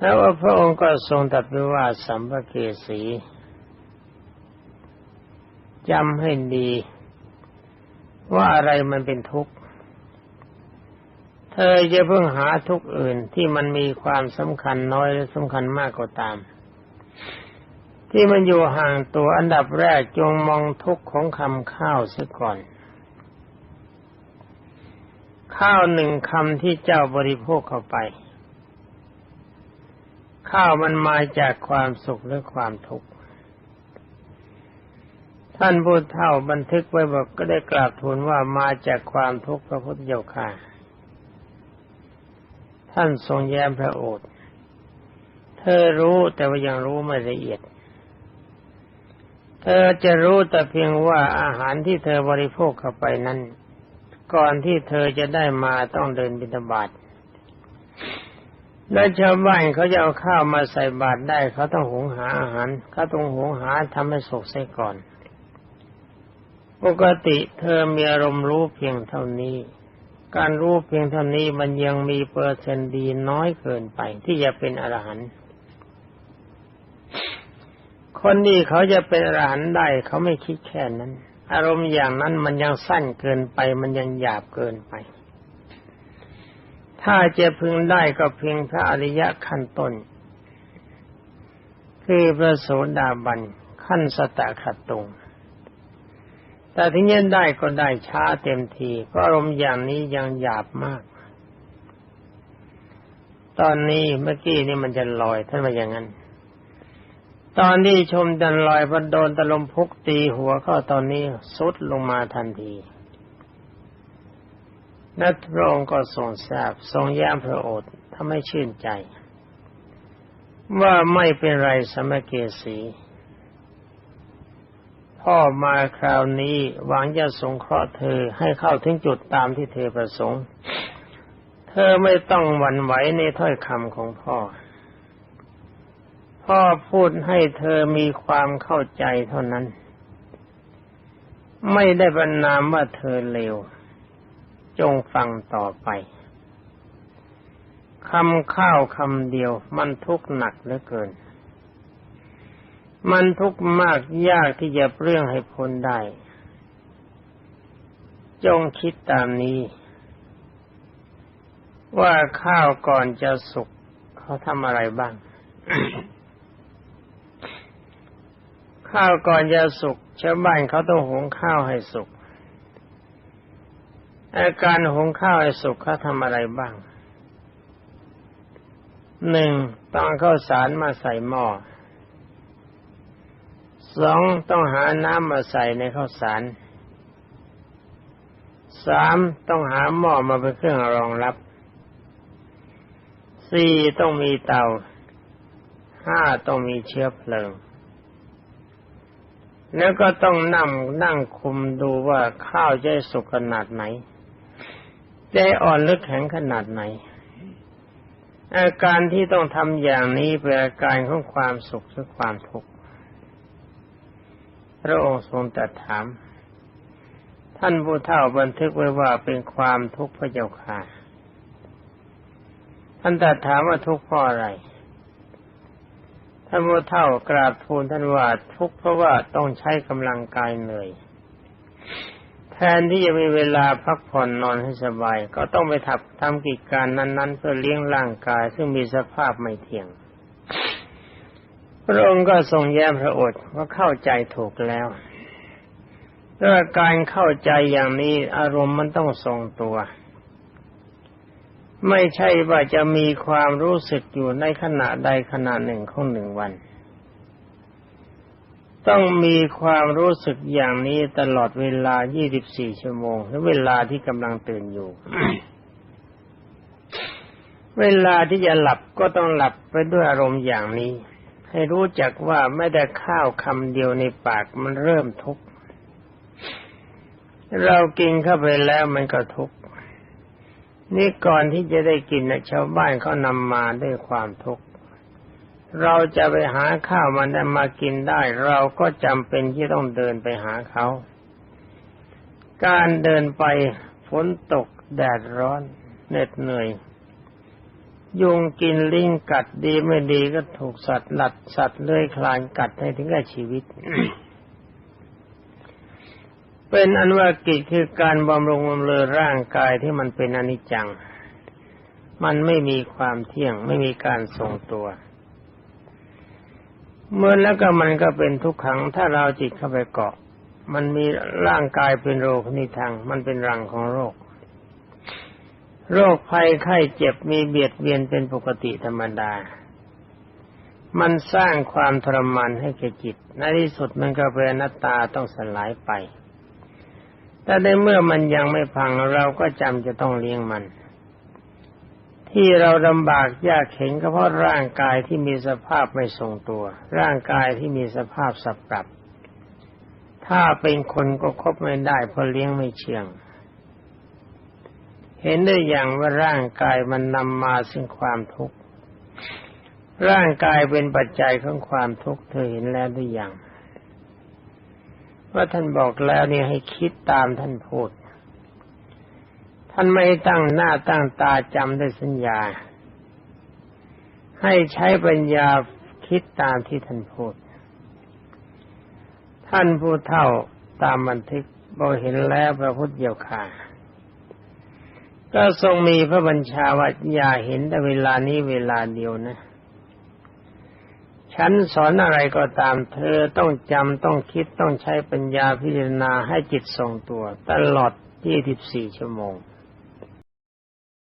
แล้วพระองค์ก็ทรงตรัสว่าสัมภเกสีจำให้ดี ว่าอะไรมันเป็นทุกข์ เธอจะเพิ่งหาทุกข์อื่นที่มันมีความสำคัญน้อยหรือสำคัญมากก็าตาม ที่มันอยู่ห่างตัวอันดับแรกจงมองทุกข์ของคำข้าวเสียก่อน ข้าวหนึ่งคำที่เจ้าบริโภคเข้าไป ข้าวมันมาจากความสุขหรือความทุกข์ท่านพูดเท่าบันทึกไว้บอกก็ได้กราบทูลว่ามาจากความทุกข์พระพุทธเจ้าค่ะ ท่านทรงแย้มพระโอษฐ์เธอรู้แต่ว่ายังรู้ไม่ละเอียด เธอจะรู้แต่เพียงว่าอาหารที่เธอบริโภคเข้าไปนั้น ก่อนที่เธอจะได้มาต้องเดินบิณฑบาต และชาวบ้านเขาจะเอาข้าวมาใส่บาตรได้ เขาต้องหุงหาอาหารเขาต้องหุงหาทำให้สุกใส่ก่อน ปกติเธอมีอารมณ์รู้เพียงเท่านี้ การรู้เพียงเท่านี้มันยังมีเปอร์เซนต์ดีน้อยเกินไป ที่จะเป็นอรหันต์คนนี้เขาจะเป็นอรหันต์ได้เขาไม่คิดแค่นั้น อารมณ์อย่างนั้นมันยังสั้นเกินไป มันยังหยาบเกินไป ถ้าจะพึงได้ก็เพียงพระอริยะขั้นต้น คือพระโสดาบันขั้นสตะขัดตรงแต่ถึงยังได้ก็ได้ช้าเต็มทีเพราะอารมณ์อย่างนี้ยังหยาบมาก ตอนนี้เมื่อกี้นี่มันจะลอยท่านว่าอย่างนั้น ตอนที่ชมดันลอยพอโดนตะลมพุกตีหัวเข้าตอนนี้สุดลงมาทันที นัทพระองค์ก็ทรงทราบทรงแย้มพระโอษฐ์ทำให้ชื่นใจ ว่าไม่เป็นไรสมเกสีพ่อมาคราวนี้หวังจะสงเคราะห์เธอให้เข้าถึงจุดตามที่เธอประสงค์ เธอไม่ต้องหวั่นไหวในถ้อยคำของพ่อ พ่อพูดให้เธอมีความเข้าใจเท่านั้น ไม่ได้บรรนามว่าเธอเลว จงฟังต่อไปคำข้าวคำเดียวมันทุกข์หนักเหลือเกิน มันทุกข์มากยากที่จะเปลื้องให้พ้นได้ จงคิดตามนี้ ว่าข้าวก่อนจะสุกเขาทำอะไรบ้าง ข้าวก่อนจะสุกชาวบ้านเขาต้องหุงข้าวให้สุก อาการหุงข้าวให้สุกเขาทำอะไรบ้างหนึ่งต้องข้าวสารมาใส่หม้อสองต้องหาน้ำมาใส่ในข้าวสารสามต้องหาหม้อมาเป็นเครื่องรองรับสี่ต้องมีเตาห้าต้องมีเชื้อเพลิง แล้วก็ต้องนั่งนั่งคุมดูว่าข้าวจะสุกขนาดไหน จะอ่อนหรือแข็งขนาดไหน อาการที่ต้องทำอย่างนี้เป็นอาการของความสุขหรือความทุกข์พระองค์ทรงตรัสถาม ท่านผู้เฒ่าบันทึกไว้ว่าเป็นความทุกข์พระเจ้าค่ะท่านตรัสถามว่าทุกข์เพราะอะไรท่านผู้เฒ่ากราบทูลท่านว่าทุกข์เพราะว่าต้องใช้กำลังกายเหนื่อย แทนที่จะมีเวลาพักผ่อนนอนให้สบาย ก็ต้องไปทำทำกิจการนั้น ๆ เพื่อเลี้ยงร่างกายซึ่งมีสภาพไม่เที่ยง พระองค์ก็ทรงแย้มพระโอษฐ์ว่าเข้าใจถูกแล้วเรื่อการเข้าใจอย่างนี้อารมณ์มันต้องทรงตัว ไม่ใช่ว่าจะมีความรู้สึกอยู่ในขณะใดขณะหนึ่งของหนึ่งวัน ต้องมีความรู้สึกอย่างนี้ตลอดเวลา 24 ชั่วโมงหรือเวลาที่กำลังตื่นอยู่ เวลาที่จะหลับก็ต้องหลับไปด้วยอารมณ์อย่างนี้ ให้รู้จักว่าไม่ได้ข้าวคำเดียวในปากมันเริ่มทุกข์ เรากินเข้าไปแล้วมันก็ทุกข์ นี่ก่อนที่จะได้กินนะชาวบ้านเขานำมาด้วยความทุกข์ เราจะไปหาข้าวมันได้มากินได้ เราก็จำเป็นที่ต้องเดินไปหาเขา การเดินไปฝนตกแดดร้อนเหน็ดเหนื่อย ยุงกินลิงกัดดีไม่ดีก็ถูกสัตว์หลัดสัตว์เลื้อยคลานกัดให้ถึงแก่ชีวิต เป็นอันว่ากิจคือการบำรุงบำเรอร่างกายที่มันเป็นอนิจจัง มันไม่มีความเที่ยงไม่มีการทรงตัว เมื่อแล้วก็มันก็เป็นทุกขัง ถ้าเราจิตเข้าไปเกาะ มันมีร่างกายเป็นโรคนิทังมันเป็นรังของโรค โรคภัยไข้เจ็บมีเบียดเบียนเป็นปกติธรรมดา มันสร้างความทรมานให้แก่จิต ในที่สุดมันก็เป็นนัตตาต้องสลายไปแต่ในเมื่อมันยังไม่พังเราก็จำจะต้องเลี้ยงมัน ที่เราลำบากยากเข็นก็เพราะร่างกายที่มีสภาพไม่ทรงตัว ร่างกายที่มีสภาพสับปรับ ถ้าเป็นคนก็คบไม่ได้เพราะเลี้ยงไม่เชื่องเห็นได้อย่างว่าร่างกายมันนำมาซึ่งความทุกข์ร่างกายเป็นปัจจัยของความทุกข์เธอเห็นแล้วหรือยังว่าท่านบอกแล้วนี่ให้คิดตามท่านพูด ท่านไม่ตั้งหน้าตั้งตาจำได้สัญญา ให้ใช้ปัญญาคิดตามที่ท่านพูด ท่านผู้เท่าตามบันทึกบอกเห็นแล้วพระพุทธเจ้าค่ะก็ทรงมีพระบัญชาว่าอย่าเห็นแต่เวลานี้เวลาเดียวนะ ฉันสอนอะไรก็ตามเธอต้องจำต้องคิดต้องใช้ปัญญาพิจารณาให้จิตทรงตัว ตลอด 24 ชั่วโมง